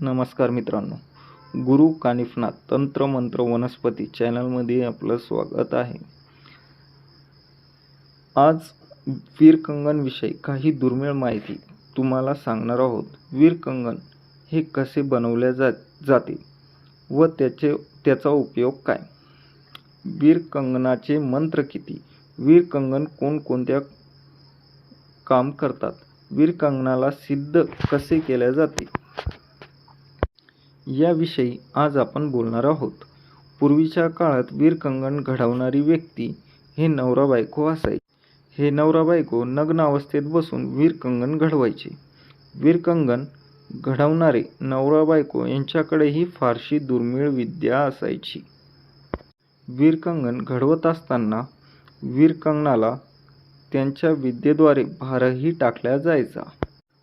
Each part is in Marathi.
नमस्कार मित्रांनो. गुरु कानिफनाथ तंत्र मंत्र वनस्पती चॅनलमध्ये आपलं स्वागत आहे. आज वीरकंगनविषयी काही दुर्मिळ माहिती तुम्हाला सांगणार आहोत. वीरकंगन हे कसे बनवले जा जाते व त्याचे त्याचा उपयोग काय? वीरकंगनाचे मंत्र किती? वीरकंगन कोणकोणत्या काम करतात? वीरकंगनाला सिद्ध कसे केले जाते? याविषयी आज आपण बोलणार आहोत. पूर्वीच्या काळात वीरकंगन घडवणारी व्यक्ती हे नवरा बायको असायचे. हे नवरा बायको नग्न अवस्थेत बसून वीरकंगन घडवायचे. वीरकंगन घडवणारे नवरा बायको यांच्याकडेही फारशी दुर्मिळ विद्या असायची. वीरकंगन घडवत असताना वीरकंगनाला त्यांच्या विद्येद्वारे भारही टाकला जायचा.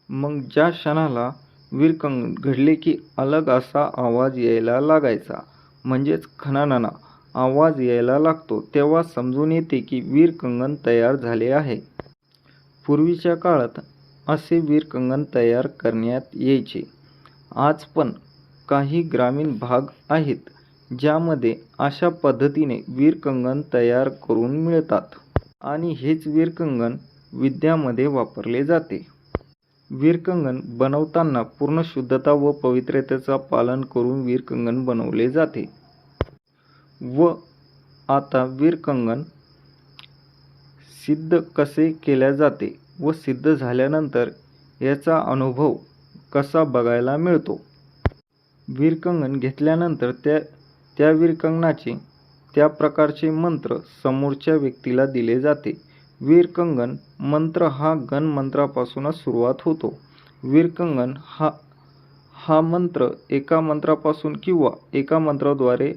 मग ज्या क्षणाला वीरकंगन घडले की अलग असा आवाज यायला लागायचा. म्हणजेच खणानाना आवाज यायला लागतो. तेव्हा समजून येते की वीरकंगन तयार झाले आहे. पूर्वीच्या काळात असे वीरकंगन तयार करण्यात यायचे. आज पण काही ग्रामीण भाग आहेत ज्यामध्ये अशा पद्धतीने वीरकंगन तयार करून मिळतात. आणि हेच वीरकंगन विद्यामध्ये वापरले जाते. वीरकंगन बनवताना पूर्ण शुद्धता व पवित्रतेचा पालन करून वीरकंगन बनवले जाते. व आता वीरकंगन सिद्ध कसे केल्या जाते व सिद्ध झाल्यानंतर याचा अनुभव कसा बघायला मिळतो? वीरकंगन घेतल्यानंतर त्या त्या वीरकंगनाचे त्या प्रकारचे मंत्र समोरच्या व्यक्तीला दिले जाते. वीरकंगन मंत्र हा गण मंत्रापासूनच सुरुवात होतो. वीरकंगन हा हा मंत्र एका मंत्रापासून किंवा एका मंत्राद्वारे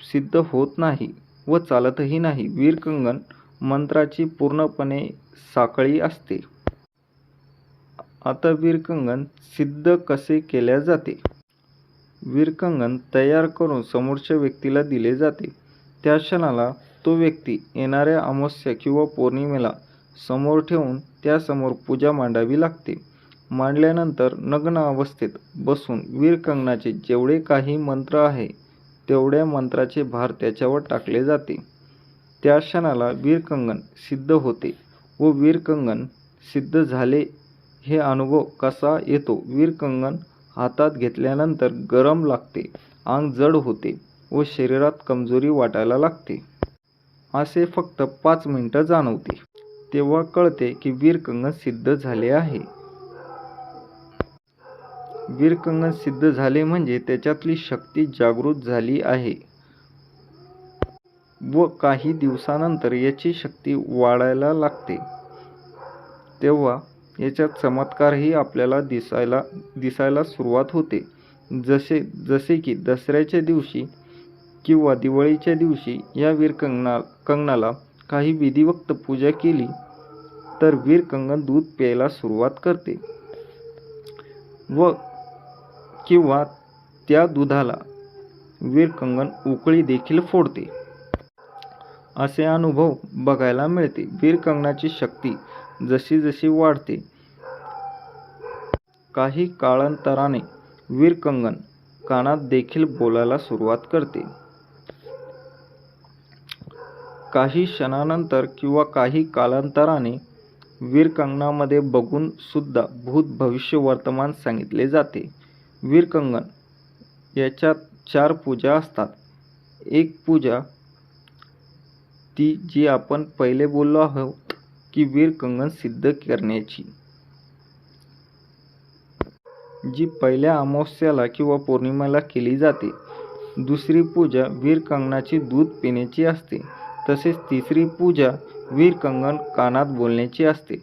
सिद्ध होत नाही व चालतही नाही. वीरकंगन मंत्राची पूर्णपणे साखळी असते. आता वीरकंगन सिद्ध कसे केले जाते? वीरकंगन तयार करून समोरच्या व्यक्तीला दिले जाते. त्या क्षणाला तो व्यक्ती येणाऱ्या अमावस्या किंवा पौर्णिमेला समोर ठेवून त्यासमोर पूजा मांडावी लागते. मांडल्यानंतर नग्न अवस्थेत बसून वीरकंगनाचे जेवढे काही मंत्र आहे तेवढ्या मंत्राचे भार त्याच्यावर टाकले जाते. त्या क्षणाला वीरकंगन सिद्ध होते व वीरकंगन सिद्ध झाले हे अनुभव कसा येतो वीरकंगन हातात घेतल्यानंतर गरम लागते अंग जड होते व शरीरात कमजोरी वाटायला लागते. असे फक्त पाच मिनिटं जाणवते. तेव्हा कळते की वीरकंगन सिद्ध झाले आहे. वीरकंगन सिद्ध झाले म्हणजे त्याच्यातली शक्ती जागृत झाली आहे. व काही दिवसानंतर याची शक्ती वाढायला लागते. तेव्हा याच्यात चमत्कारही आपल्याला दिसायला दिसायला सुरुवात होते. जसे जसे की दसऱ्याच्या दिवशी किंवा दिवाळीच्या दिवशी या वीरकंगना कंगनाला काही विधिवक्त पूजा केली तर वीरकंगन दूध प्यायला सुरुवात करते. व किंवा त्या दुधाला वीरकंगन उकळी देखील फोडते. असे अनुभव बघायला मिळते. वीरकंगनाची शक्ती जशी जशी वाढते काही काळांतराने वीरकंगन कानात देखील बोलायला सुरुवात करते. काही क्षणानंतर किंवा काही कालांतराने वीरकंगनामध्ये बघून सुद्धा भूत भविष्य वर्तमान सांगितले जाते. वीरकंगन याच्यात चार पूजा असतात. एक पूजा ती जी आपण पहिले बोललो आहोत की वीरकंगन सिद्ध करण्याची. जी पहिल्या अमावस्याला किंवा पौर्णिमेला केली जाते. दुसरी पूजा वीरकंगनाची दूध पिण्याची असते. तसेच तिसरी पूजा वीरकंगन कानात बोलण्याची असते.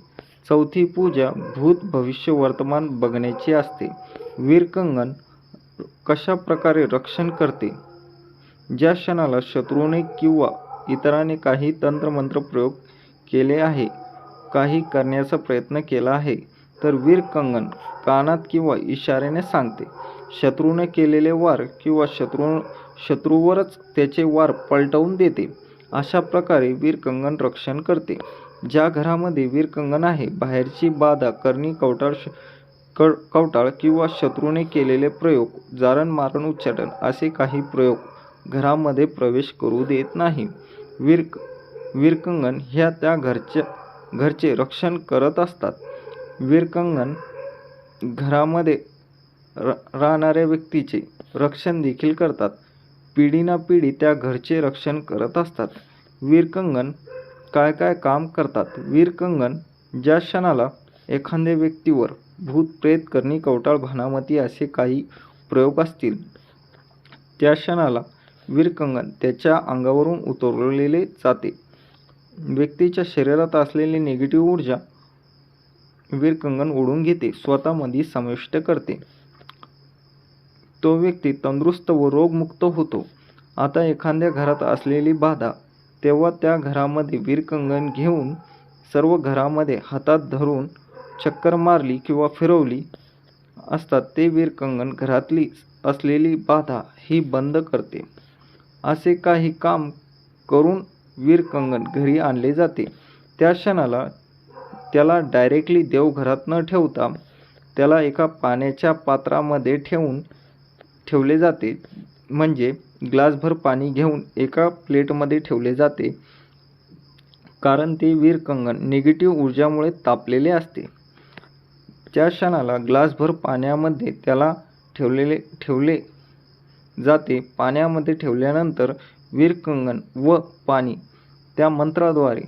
चौथी पूजा भूत भविष्य वर्तमान बघण्याची असते. वीरकंगन कशा प्रकारे रक्षण करते? ज्या क्षणाला शत्रूने किंवा इतराने काही तंत्रमंत्र प्रयोग केले आहे काही करण्याचा प्रयत्न केला आहे तर वीरकंगन कानात किंवा इशाऱ्याने सांगते. शत्रूने केलेले वार किंवा शत्रू शत्रूवरच त्याचे वार पलटवून देते. अशा प्रकारे वीरकंगन रक्षण करते. ज्या घरामध्ये वीरकंगन आहे बाहेरची बाधा करणी कवटाळ क कवटाळ किंवा शत्रूने केलेले प्रयोग जारण मारण उच्चाटन असे काही प्रयोग घरामध्ये प्रवेश करू देत नाही. वीर वीरकंगण ह्या त्या घरच्या घरचे रक्षण करत असतात. वीरकंगण घरामध्ये र राहणाऱ्या व्यक्तीचे रक्षण देखील करतात. पिढी ना पिढी त्या घरचे रक्षण करत असतात. वीरकंगन काय काय काम करतात? वीरकंगन ज्या क्षणाला एखाद्या व्यक्तीवर भूत प्रेत करणी कवटाळ भानामती असे काही प्रयोग असतील त्या क्षणाला वीरकंगन त्याच्या अंगावरून उतरवलेले जाते. व्यक्तीच्या शरीरात असलेली निगेटिव्ह ऊर्जा वीरकंगन ओढून घेते स्वतःमध्ये समाविष्ट करते. तो व्यक्ती तंदुरुस्त व रोगमुक्त होतो. आता एखाद्या घरात असलेली बाधा तेव्हा त्या घरामध्ये वीरकंगण घेऊन सर्व घरामध्ये हातात धरून चक्कर मारली किंवा फिरवली असतात ते वीरकंगण घरातली असलेली बाधा ही बंद करते. असे काही काम करून वीरकंगण घरी आणले जाते. त्या क्षणाला त्याला डायरेक्टली देवघरात न ठेवता त्याला एका पाण्याच्या पात्रामध्ये ठेवून ठेवले जाते. म्हणजे ग्लासभर पाणी घेऊन एका प्लेटमध्ये ठेवले जाते. कारण ते वीरकंगन निगेटिव्ह ऊर्जामुळे तापलेले असते. त्या क्षणाला ग्लासभर पाण्यामध्ये त्याला ठेवलेले ठेवले जाते. पाण्यामध्ये ठेवल्यानंतर वीरकंगन व पाणी त्या मंत्राद्वारे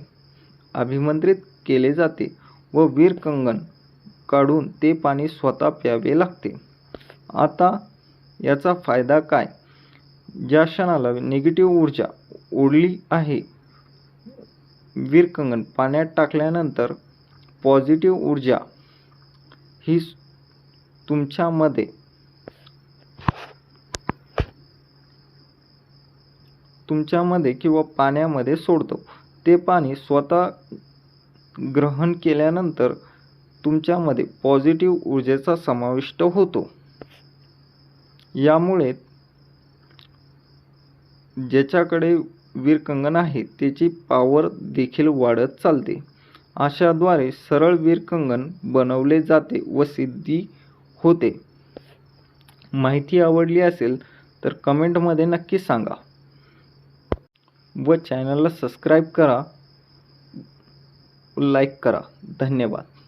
अभिमंत्रित केले जाते व वीरकंगन काढून ते पाणी स्वतः प्यावे लागते. आता याचा फायदा काय? ज्या क्षणाला निगेटिव्ह ऊर्जा ओढली आहे वीरकंगण पाण्यात टाकल्यानंतर पॉझिटिव्ह ऊर्जा ही तुमच्यामध्ये तुमच्यामध्ये किंवा पाण्यामध्ये सोडतो. ते पाणी स्वतः ग्रहण केल्यानंतर तुमच्यामध्ये पॉझिटिव्ह ऊर्जेचा समाविष्ट होतो. यामुळे ज्याच्याकडे वीरकंगण आहे त्याची पॉवर देखील वाढत चालते. अशाद्वारे सरळ वीरकंगन बनवले जाते व सिद्धी होते. माहिती आवडली असेल तर कमेंटमध्ये नक्की सांगा. व चॅनलला सबस्क्राईब करा. लाईक करा. धन्यवाद.